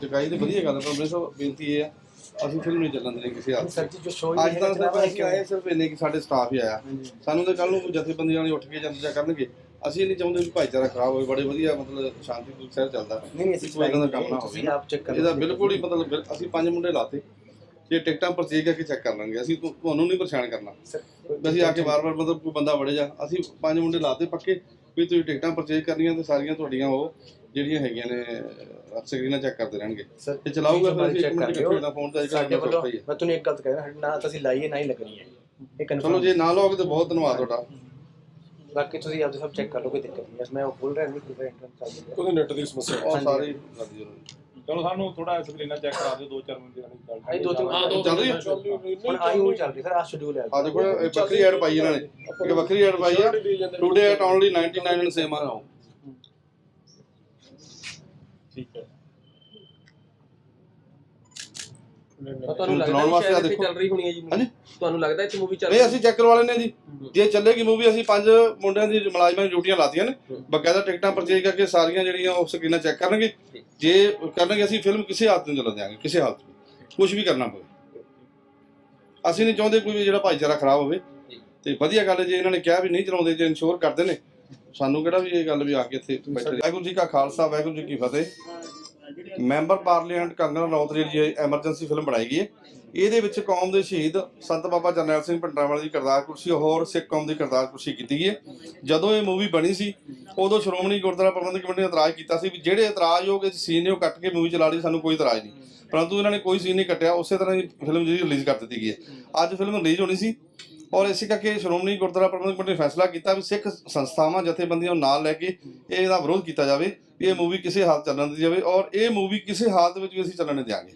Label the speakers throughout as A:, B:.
A: ਚਕਾਈ ਤੇ ਵਧੀਆ ਗੱਲ ਹੈ ਪਰ ਮੇਰੇ ਤੋਂ ਬੇਨਤੀ ਇਹ ਆ ਅਸੀਂ ਫਿਲਮ ਨਹੀਂ ਚੱਲਣ ਦੇਣੀ ਕਿਸੇ ਹਾਲ 'ਚ।
B: ਸਰ ਜੀ ਜੋ ਸ਼ੋਅ
A: ਅੱਜ ਤੱਕ ਤਾਂ ਅਸੀਂ ਆਏ ਸਿਰਫ ਇੰਨੇ ਕਿ ਸਾਡੇ ਸਟਾਫ ਹੀ ਆਇਆ। ਸਾਨੂੰ ਤਾਂ ਕੱਲ ਨੂੰ ਜਥੇਬੰਦੀ ਵਾਲੇ ਉੱਠ ਕੇ ਜਨਤਾ ਕਰਨਗੇ। ਅਸੀਂ ਨਹੀਂ ਚਾਹੁੰਦੇ ਵੀ ਭਾਈਚਾਰਾ ਖਰਾਬ ਹੋਵੇ ਬੜੇ ਵਧੀਆ ਮਤਲਬ ਸ਼ਾਂਤੀਪੂਰਨ ਸ਼ਹਿਰ ਚੱਲਦਾ।
B: ਨਹੀਂ ਨਹੀਂ ਅਸੀਂ
A: ਕੋਈ ਇਦਾਂ ਦਾ ਕੰਮ ਨਾ ਹੋਵੇ।
B: ਆਪ ਚੈੱਕ ਕਰ।
A: ਇਹਦਾ ਬਿਲਕੁਲ ਹੀ ਮਤਲਬ ਅਸੀਂ ਪੰਜ ਮੁੰਡੇ ਲਾਤੇ। ਜੇ ਟਿਕਟਾਂ ਪਰਚੇਜ ਕਰਕੇ ਚੈੱਕ ਕਰ ਲਾਂਗੇ ਅਸੀਂ ਤੁਹਾਨੂੰ ਨਹੀਂ ਪਰੇਸ਼ਾਨ ਕਰਨਾ। ਅਸੀਂ ਆ ਕੇ ਵਾਰ-ਵਾਰ ਮਤਲਬ ਕੋਈ ਬੰਦਾ ਵੜੇ ਜਾ ਅਸੀਂ ਪੰਜ ਮੁੰਡੇ ਲਾਤੇ ਪੱਕੇ। ਵੀ ਤੁਸੀਂ ਟਿਕਟਾਂ ਪਰਚੇਜ ਕਰਨੀਆਂ ਤੇ ਸਾਰੀਆਂ ਤੁਹਾਡੀਆਂ ਉਹ ਜਿਹੜੀਆਂ ਹੈਗੀਆਂ ਨੇ ਸਕਰੀਨਾਂ ਚੈੱਕ ਕਰਦੇ ਰਹਿਣਗੇ। ਤੇ ਚਲਾਊਗਾ ਫਿਰ ਅਸੀਂ
B: ਚੈੱਕ
A: ਇੱਕ ਮਿੰਟ
B: ਕਰ
A: ਕਿੱਥੇ ਦਾ ਫੋਨ ਤੇ ਅੱਜ
B: ਸਾਡੇ ਵੱਲੋਂ ਮੈਂ ਤੁਹਾਨੂੰ ਇੱਕ ਗੱਲ ਕਹਿ ਰਿਹਾ ਨਾ ਤਾਂ ਅਸੀਂ ਲਾਈਏ ਨਾ ਹੀ ਲੱਗਣੀ ਹੈ। ਇਹ
A: ਚਲੋ
B: ਕਨਫਰਮ
A: ਜੇ ਨਾ ਲਓਗੇ ਤੇ ਬਹੁਤ ਧੰਨਵਾਦ ਤੁਹਾਡਾ।
B: ਬਾਕੀ ਤੁਸੀਂ ਆਪਦੇ ਸਭ ਚੈੱਕ ਕਰ ਲਓ ਕੋਈ ਦਿੱਕਤ ਨਹੀਂ ਹੈ। ਮੈਂ ਉਹ ਬੋਲ ਰਿਹਾ ਨਹੀਂ ਕਿ ਇੰਟਰਨੈਟ ਚੱਲ ਰਿਹਾ
C: ਉਹਦੇ ਨੈਟ ਦੀ ਸਮੱਸਿਆ
B: ਹਾਂਜੀ।
A: ਸਾਰੇ ਕਰਦੀ ਜ਼ਰੂਰ
D: ਚਲੋ ਸਾਨੂੰ ਥੋੜਾ ਸਕਰੀਨਾਂ ਚੈੱਕ ਕਰਾ ਦਿਓ ਦੋ ਚਾਰ ਮਿੰਟ ਵਾਲੀ ਗੱਲ
B: ਆਈ ਦੋ ਤਿੰਨ
D: ਹਾਂ, ਦੋ
A: ਚੱਲ ਰਹੀ ਹੈ?
B: ਹੁਣ ਆਈ ਉਹ ਚੱਲ ਰਹੀ ਸਰ ਆ ਸ਼ਡਿਊਲ ਹੈ
A: ਆ ਦੇਖੋ ਇਹ ਵੱਖਰੀ ਐਡ ਪਾਈ ਇਹਨਾਂ ਨੇ। ਇੱਕ ਵੱਖਰੀ ਐਡ ਪਾਈ ਆ today at only 99 in same ਆ
D: ਠੀਕ ਹੈ।
E: ਤੁਹਾਨੂੰ ਲੱਗਦਾ
A: ਚਲਾਉਣ ਵਾਸਤੇ ਆ ਦੇਖੋ।
E: ਚੱਲ ਰਹੀ ਹੋਣੀ ਹੈ ਜੀ
A: ਹਾਂਜੀ?
E: movie? ਤੁਹਾਨੂੰ ਲੱਗਦਾ ਇੱਥੇ ਮੂਵੀ ਚੱਲ
A: ਨਹੀਂ ਅਸੀਂ ਚੈੱਕ ਕਰਵਾ ਲੈਨੇ ਜੀ। ਜੇ ਚੱਲੇਗੀ ਮੂਵੀ ਅਸੀਂ ਪੰਜ ਮੁੰਡਿਆਂ ਦੀ ਮੁਲਾਜ਼ਮਾਂ ਦੀ ਡਿਊਟੀਆਂ ਲਾਤੀਆਂ ਨੇ। ਬਕਾਇਦਾ ਟਿਕਟਾਂ ਪਰਚੇਜ ਕਰਕੇ ਸਾਰੀਆਂ ਜਿਹੜੀਆਂ ਉਹ ਸਕਰੀਨਾਂ ਚੈੱਕ ਕਰਨਗੇ। ਜੇ ਕਰਨਗੇ ਅਸੀਂ ਫਿਲਮ ਕਿਸੇ ਹਾਲਤ ਨੂੰ ਚੱਲਣ ਦਿਆਂਗੇ ਕਿਸੇ ਹਾਲਤ ਵਿੱਚ ਕੁਝ ਵੀ ਕਰਨਾ ਪਵੇ। ਅਸੀਂ ਨਹੀਂ ਚਾਹੁੰਦੇ ਕੋਈ ਵੀ ਜਿਹੜਾ ਭਾਈਚਾਰਾ ਖਰਾਬ ਹੋਵੇ। ਤੇ ਵਧੀਆ ਗੱਲ ਹੈ ਜੇ ਇਹਨਾਂ ਨੇ ਕਿਹਾ ਵੀ ਨਹੀਂ ਚਲਾਉਂਦੇ ਜੇ ਇਨਸ਼ੋਰ ਕਰਦੇ ਨੇ ਸਾਨੂੰ ਕਿਹੜਾ ਵੀ ਇਹ ਗੱਲ ਵੀ ਆ ਕੇ ਇੱਥੇ ਬੈਠੇ ਵਾਹਿਗੁਰੂ ਜੀ ਕਾ ਖਾਲਸਾ ਵਾਹਿਗੁਰੂ ਜੀ ਕੀ ਫਤਿਹ। ਮੈਂਬਰ ਪਾਰਲੀਮੈਂਟ ਕੰਗਨਾ ਰਣੌਤ ਦੀ ਜਿਹੜੀ ਐਮਰਜੈਂਸੀ ਫਿਲਮ ਬਣਾਈ ਗਈ ਹੈ। ਇਹਦੇ ਵਿੱਚ ਕੌਮ ਦੇ ਸ਼ਹੀਦ ਸੰਤ ਬਾਬਾ ਜਰਨੈਲ ਸਿੰਘ ਭਿੰਡਰਾਂਵਾਲੇ ਦੀ ਕਿਰਦਾਰ ਕੁਰਸੀ ਹੋਰ ਸਿੱਖ ਕੌਮ ਦੀ ਕਿਰਦਾਰ ਕੁਰਸੀ ਕੀਤੀ ਗਈ ਹੈ। ਜਦੋਂ ਇਹ ਮੂਵੀ ਬਣੀ ਸੀ, ਉਦੋਂ ਸ਼੍ਰੋਮਣੀ ਗੁਰਦੁਆਰਾ ਪ੍ਰਬੰਧਕ ਕਮੇਟੀ ਨੇ ਇਤਰਾਜ਼ ਕੀਤਾ ਸੀ ਵੀ ਜਿਹੜੇ ਇਤਰਾਜ਼ਯੋਗ ਇਸ ਸੀਨ ਨੇ ਉਹ ਕੱਟ ਕੇ ਮੂਵੀ ਚਲਾ ਲਈ ਸਾਨੂੰ ਕੋਈ ਇਤਰਾਜ਼ ਨਹੀਂ। ਪਰੰਤੂ ਇਹਨਾਂ ਨੇ ਕੋਈ ਸੀਨ ਨਹੀਂ ਕੱਟਿਆ, ਉਸੇ ਤਰ੍ਹਾਂ ਹੀ ਫਿਲਮ ਜਿਹੜੀ ਰਿਲੀਜ਼ ਕਰ ਦਿੱਤੀ ਗਈ ਹੈ। ਅੱਜ ਫਿਲਮ ਰਿਲੀਜ਼ ਹੋਣੀ ਸੀ। ਔਰ ਇਸੇ ਕਰਕੇ ਸ਼੍ਰੋਮਣੀ ਗੁਰਦੁਆਰਾ ਪ੍ਰਬੰਧਕ ਕਮੇਟੀ ਨੇ ਫੈਸਲਾ ਕੀਤਾ ਵੀ ਸਿੱਖ ਸੰਸਥਾਵਾਂ ਜਥੇਬੰਦੀਆਂ ਨੂੰ ਨਾਲ ਲੈ ਕੇ ਇਹ ਇਹਦਾ ਵਿਰੋਧ ਕੀਤਾ ਜਾਵੇ ਵੀ ਇਹ ਮੂਵੀ ਕਿਸੇ ਹਾਲਤ ਚੱਲਣ ਦਿੱਤੀ ਜਾਵੇ ਔਰ ਇਹ ਮੂਵੀ ਕਿਸੇ ਹਾਲਤ ਵਿੱਚ ਵੀ ਅਸੀਂ ਚੱਲਣ ਨਹੀਂ ਦਿਆਂਗੇ।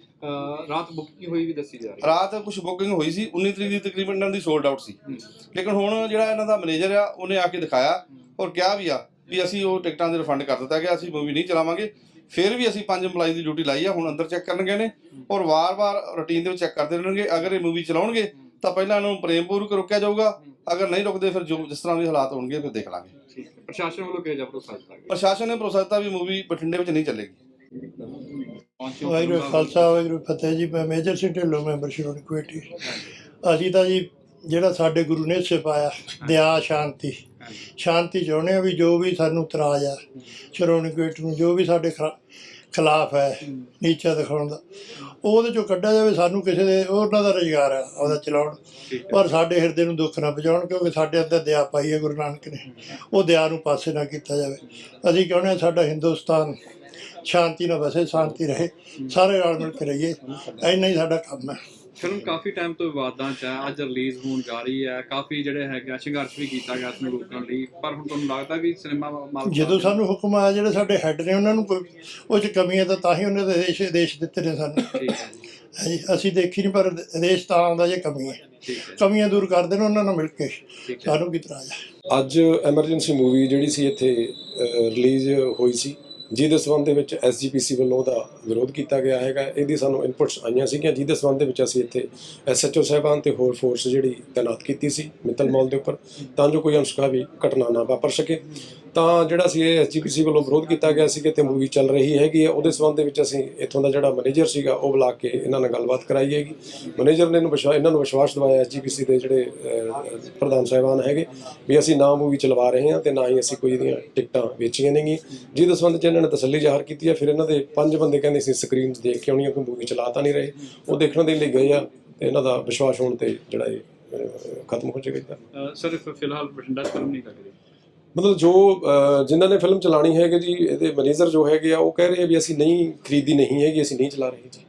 F: ਰਾਤ ਬੁੱਕ ਕੀ ਹੋਈ ਵੀ ਦੱਸੀ ਜਾ ਰਹੀ ਹੈ।
A: ਰਾਤ ਕੁਝ ਬੁਕਿੰਗ ਹੋਈ ਸੀ 19 ਤਰੀਕ ਦੀ ਤਕਰੀਬਨ ਇਹਨਾਂ ਦੀ ਸੋਲਡ ਆਊਟ ਸੀ। ਲੇਕਿਨ ਹੁਣ ਜਿਹੜਾ ਇਹਨਾਂ ਦਾ ਮੈਨੇਜਰ ਆ ਉਹਨੇ ਆ ਕੇ ਦਿਖਾਇਆ ਔਰ ਕਿਹਾ ਵੀ ਆ ਵੀ ਅਸੀਂ ਉਹ ਟਿਕਟਾਂ ਦੇ ਰਿਫੰਡ ਕਰ ਦਿੱਤਾ ਗਿਆ ਅਸੀਂ ਮੂਵੀ ਨਹੀਂ ਚਲਾਵਾਂਗੇ। ਫਿਰ ਵੀ ਅਸੀਂ ਪੰਜ ਮੁਲਾਜ਼ਮ ਦੀ ਡਿਊਟੀ ਲਾਈ ਆ ਹੁਣ ਅੰਦਰ ਚੈੱਕ ਕਰਨਗੇ ਨੇ ਔਰ ਵਾਰ-ਵਾਰ ਰੁਟੀਨ ਦੇ ਵਿੱਚ ਚੈੱਕ ਕਰਦੇ ਰਹਿਣਗੇ ਅਗਰ ਇਹ ਮੂਵੀ ਚਲਾਉਣਗੇ ਤਾਂ ਪਹਿਲਾਂ ਇਹਨਾਂ ਨੂੰ ਪ੍ਰੇਮਪੂਰਵਕ ਰੋਕਿਆ ਜਾਊਗਾ। ਅਗਰ ਨਹੀਂ ਰੁਕਦੇ ਫਿਰ ਜੋ ਜਿਸ ਤਰ੍ਹਾਂ ਵੀ ਹਾਲਾਤ ਹੋਣਗੇ ਫਿਰ ਦੇਖ ਲਾਂਗੇ।
F: ਠੀਕ ਹੈ। ਪ੍ਰਸ਼ਾਸਨ ਵੱਲੋਂ ਕਿਹਾ ਜਾ ਭਰੋਸਾ ਦਿੱਤਾ ਗਿਆ?
A: ਪ੍ਰਸ਼ਾਸਨ ਨੇ ਭਰੋਸਾ ਦਿੱਤਾ ਵੀ ਮੂਵੀ ਬਠਿੰਡੇ ਵਿੱਚ ਨਹੀਂ ਚੱਲੇਗੀ।
F: ਪਹੁੰਚੋ
G: ਵਾਹਿਗੁਰੂ ਖਾਲਸਾ ਵਾਹਿਗੁਰੂ ਫਤਿਹ ਜੀ। ਮੈਂ major Singh Dhillon member Shiromani committee ਅਸੀਂ ਤਾਂ ਜੀ ਜਿਹੜਾ ਸਾਡੇ ਗੁਰੂ ਨੇ ਸਿਪਾਇਆ ਦਇਆ ਸ਼ਾਂਤੀ। ਸ਼ਾਂਤੀ ਚਾਹੁੰਦੇ ਆ ਵੀ ਜੋ ਵੀ ਸਾਨੂੰ ਇਤਰਾਜ਼ ਆ ਸ਼੍ਰੋਮਣੀ ਕਮੇਟੀ ਨੂੰ ਜੋ ਵੀ ਸਾਡੇ ਖਿਲਾਫ ਹੈ ਨੀਚਾ ਦਿਖਾਉਣ ਦਾ। ਉਹਦੇ ਚੋਂ ਕੱਢਿਆ ਜਾਵੇ ਸਾਨੂੰ ਕਿਸੇ ਦੇ ਉਹਨਾਂ ਦਾ ਰੁਜ਼ਗਾਰ ਆ ਉਹਦਾ ਚਲਾਉਣ। ਪਰ ਸਾਡੇ ਹਿਰਦੇ ਨੂੰ ਦੁੱਖ ਨਾ ਪਹੁੰਚਾਉਣ ਕਿਉਂਕਿ ਸਾਡੇ ਅੰਦਰ ਦਇਆ ਪਾਈ ਹੈ ਗੁਰੂ ਨਾਨਕ ਨੇ। ਉਹ ਦਇਆ ਨੂੰ ਪਾਸੇ ਨਾ ਕੀਤਾ ਜਾਵੇ। ਅਸੀਂ ਚਾਹੁੰਦੇ ਹਾਂ ਸਾਡਾ ਹਿੰਦੁਸਤਾਨ ਸ਼ਾਂਤੀ ਨਾਲ ਵਸੇ ਸ਼ਾਂਤੀ ਰਹੇ ਸਾਰੇ ਰਲ ਮਿਲ ਕੇ ਰਹੀਏ। ਇੰਨਾ ਹੀ ਸਾਡਾ ਕੰਮ ਹੈ।
F: ਫਿਲਮ ਕਾਫੀ ਟਾਈਮ ਤੋਂ ਵਿਵਾਦਾਂ 'ਚ ਹੈ ਅੱਜ ਰਿਲੀਜ਼ ਹੋਣ ਜਾ ਰਹੀ ਹੈ ਕਾਫੀ ਜਿਹੜੇ ਹੈਗਾ ਸੰਘਰਸ਼ ਵੀ ਕੀਤਾ ਗਿਆ ਇਸ ਨੂੰ ਰੋਕਣ ਲਈ ਪਰ ਹੁਣ ਤੁਹਾਨੂੰ ਲੱਗਦਾ ਵੀ ਸਿਨੇਮਾ ਮਾਲ
G: ਜਦੋਂ ਸਾਨੂੰ ਹੁਕਮ ਆਇਆ ਜਿਹੜੇ ਸਾਡੇ ਹੈੱਡ ਨੇ ਉਹਨਾਂ ਨੂੰ ਕੋਈ ਉਹ ਚ ਕਮੀਆਂ ਤਾਂ ਤਾਂ ਹੀ ਉਹਨੇ ਦੇ ਦੇਸ਼ ਦੇਸ਼ ਦਿੱਤੇ ਨੇ ਸਾਨੂੰ।
F: ਠੀਕ ਹੈ ਜੀ,
G: ਹਾਂਜੀ, ਅਸੀਂ ਦੇਖੀ ਨਹੀਂ ਪਰ ਦੇਸ਼ ਤਾਂ ਆਉਂਦਾ ਜੇ ਕਮੀ ਹੈ।
F: ਠੀਕ ਹੈ
G: ਕਮੀਆਂ ਦੂਰ ਕਰਦੇ ਨੇ ਉਹਨਾਂ ਨਾਲ ਮਿਲ ਕੇ ਸਾਨੂੰ ਕੀ ਤਰ੍ਹਾਂ
C: ਅੱਜ ਐਮਰਜੈਂਸੀ ਮੂਵੀ ਜਿਹੜੀ ਸੀ ਇੱਥੇ ਰਿਲੀਜ਼ ਹੋਈ ਸੀ ਜਿਹਦੇ ਸੰਬੰਧ ਦੇ ਵਿੱਚ ਐਸਜੀਪੀਸੀ ਵੱਲੋਂ ਉਹਦਾ ਵਿਰੋਧ ਕੀਤਾ ਗਿਆ ਹੈਗਾ। ਇਹਦੀ ਸਾਨੂੰ ਇਨਪੁਟਸ ਆਈਆਂ ਸੀਗੀਆਂ, ਜਿਹਦੇ ਸੰਬੰਧ ਦੇ ਵਿੱਚ ਅਸੀਂ ਇੱਥੇ ਐਸਐਚਓ ਸਾਹਿਬਾਨ ਤੇ ਹੋਰ ਫੋਰਸ ਜਿਹੜੀ ਤਾਇਨਾਤ ਕੀਤੀ ਸੀ ਮਿੱਤਲ ਮਾਲ ਦੇ ਉੱਪਰ। ਤਾਂ ਜੋ ਕੋਈ ਅਨੁਸ਼ਕਾ ਵੀ ਘਟਨਾ ਨਾ ਵਾਪਰ ਸਕੇ। ਤਾਂ ਜਿਹੜਾ ਸੀ ਇਹ ਐਸਜੀਪੀਸੀ ਵੱਲੋਂ ਵਿਰੋਧ ਕੀਤਾ ਗਿਆ ਸੀ ਕਿ ਤੇ ਮੂਵੀ ਚੱਲ ਰਹੀ ਹੈਗੀ ਹੈ, ਉਹਦੇ ਸੰਬੰਧ ਦੇ ਵਿੱਚ ਅਸੀਂ ਇੱਥੋਂ ਦਾ ਜਿਹੜਾ ਮੈਨੇਜਰ ਸੀਗਾ, ਉਹ ਬੁਲਾ ਕੇ ਇਹਨਾਂ ਨਾਲ ਗੱਲਬਾਤ ਕਰਾਈ ਹੈਗੀ। ਮੈਨੇਜਰ ਨੇ ਇਹਨੂੰ ਵਿਸ਼ਵਾ- ਇਹਨਾਂ ਨੂੰ ਵਿਸ਼ਵਾਸ ਦਿਵਾਇਆ ਐਸਜੀਪੀਸੀ ਦੇ ਜਿਹੜੇ ਪ੍ਰਧਾਨ ਸਾਹਿਬਾਨ ਹੈਗੇ ਵੀ ਅਸੀਂ ਨਾ ਮੂਵੀ ਚਲਵਾ ਰਹੇ ਹਾਂ ਤੇ ਨਾ ਹੀ ਅਸੀਂ ਕੋਈ ਇਹਦੀਆਂ ਟਿਕਟਾਂ ਵੇਚੀਆਂ ਨੇਗੀਆਂ। ਜਿਹਦੇ ਸੰਬੰਧ ਚ ਇਹਨਾਂ ਨੇ ਤਸੱਲੀ ਜ਼ਾਹਰ ਕੀਤੀ ਹੈ, ਫਿਰ ਇਹਨਾਂ ਦੇ ਪੰਜ ਬੰਦੇ ਕਹਿੰਦੇ ਸੀ ਸਕਰੀਨਸ ਦੇਖ ਕੇ ਆਉਣੀਆਂ ਕੋਈ ਮੂਵੀ ਚਲਾ ਤਾਂ ਨਹੀਂ ਰਹੇ। ਉਹ ਦੇਖਣ ਦੇ ਲਈ ਗਏ ਆ ਤੇ ਇਹਨਾਂ ਦਾ ਵਿਸ਼ਵਾਸ ਹੋਣ ਤੇ ਜਿਹੜਾ ਇਹ ਖਤਮ ਹੋ ਜਾਏਗਾ ਇਹਦਾ
F: ਸਰ ਫਿਲਹਾਲ ਬਠਿੰਡਾ ਫਿਲਮ ਨਹੀਂ ਲੱਗ ਰਹੀ।
C: ਮਤਲਬ ਜੋ ਜਿਨ੍ਹਾਂ ਨੇ ਫਿਲਮ ਚਲਾਣੀ ਹੈਗੀ ਜੀ, ਇਹਦੇ ਮੈਨੇਜਰ ਜੋ ਹੈਗੇ ਆ, ਉਹ ਕਹਿ ਰਹੇ ਆ ਵੀ ਅਸੀਂ ਨਹੀਂ ਖਰੀਦੀ ਨਹੀਂ ਹੈਗੀ, ਅਸੀਂ ਨਹੀਂ ਚਲਾ ਰਹੇ ਜੀ।